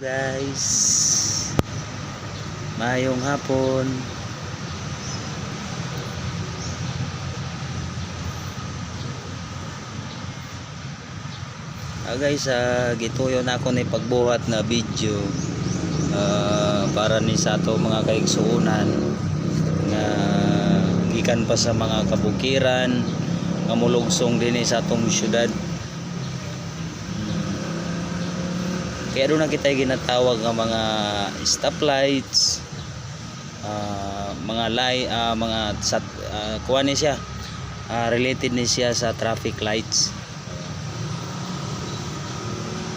guys. Mayong hapon. Ah guys ah, gituyo na ako ni pagbuhat na video ah, para ni sa ato mga kaigsuunan nga gikan pa sa mga kabukiran nga mulugsong din sa atong syudad Kaya doon na kita ginatawag ng mga stoplights, ah, mga light, ah, mga sat, ah, kuha ni siya, ah, related ni siya sa traffic lights.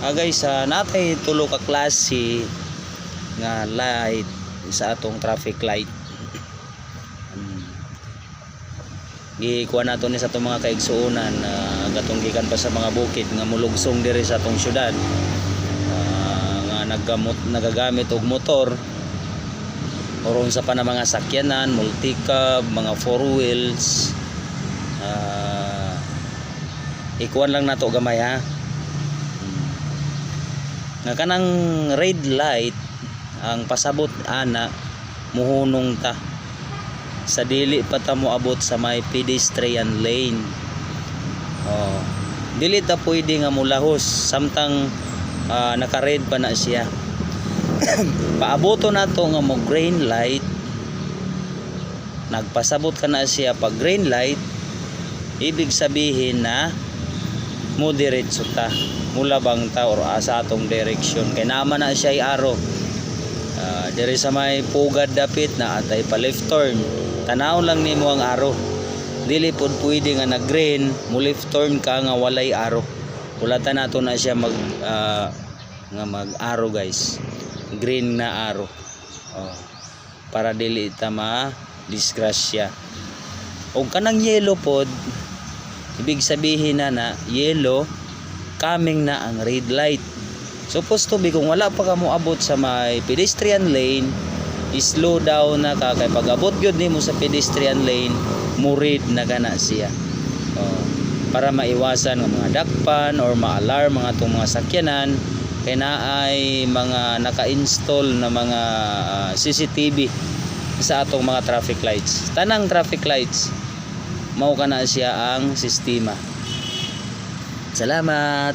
Ah guys, ah, natay tulo ka klase nga light sa atong traffic light. Hmm. Gikuha nato ni sa atong mga kaigsuonan na gatong gikan pa sa mga bukid nga mulugsong diri sa atong syudad nga naggamot nagagamit og motor. Oron sa pa na mga sakyanan multicab mga four wheels. Uh, ikuan lang nato gamay ha? Nga kanang red light ang pasabot ana muhunong ta. Sa dili pa ta mo abot sa may pedestrian lane. Oh dili ta pwede nga mulahos. Samtang ah, naka-red pa na siya. Paaboto na to nga mo green light. Nagpasabot ka na siya pag green light, ibig sabihin na mo diretso ta. Mula bang ta or asa atong direction. Kay naman na siya ay aro. Ah, diri sa may pugad dapit na atay pa left turn. Tanaw lang nimo ang aro. Dili pod pwede nga nag green, mo left turn ka nga walay aro ulatan nato na siya mag ah, nga mag arrow guys. Green na arrow oh, para dili ta ma disgrasya. Og kanang yellow pod ibig sabihin na na yellow coming na ang red light. Supposed to be kung wala pa ka abot sa may pedestrian lane slow down na ka. Kay pag abot gyud nimo sa pedestrian lane mo red na kana siya. Oh para maiwasan ng mga dakpan or ma-alarm mga itong mga sakyanan kaya ay mga naka-install na mga ah, CCTV sa atong mga traffic lights. Tanang traffic lights mao ka na siya ang sistema. Salamat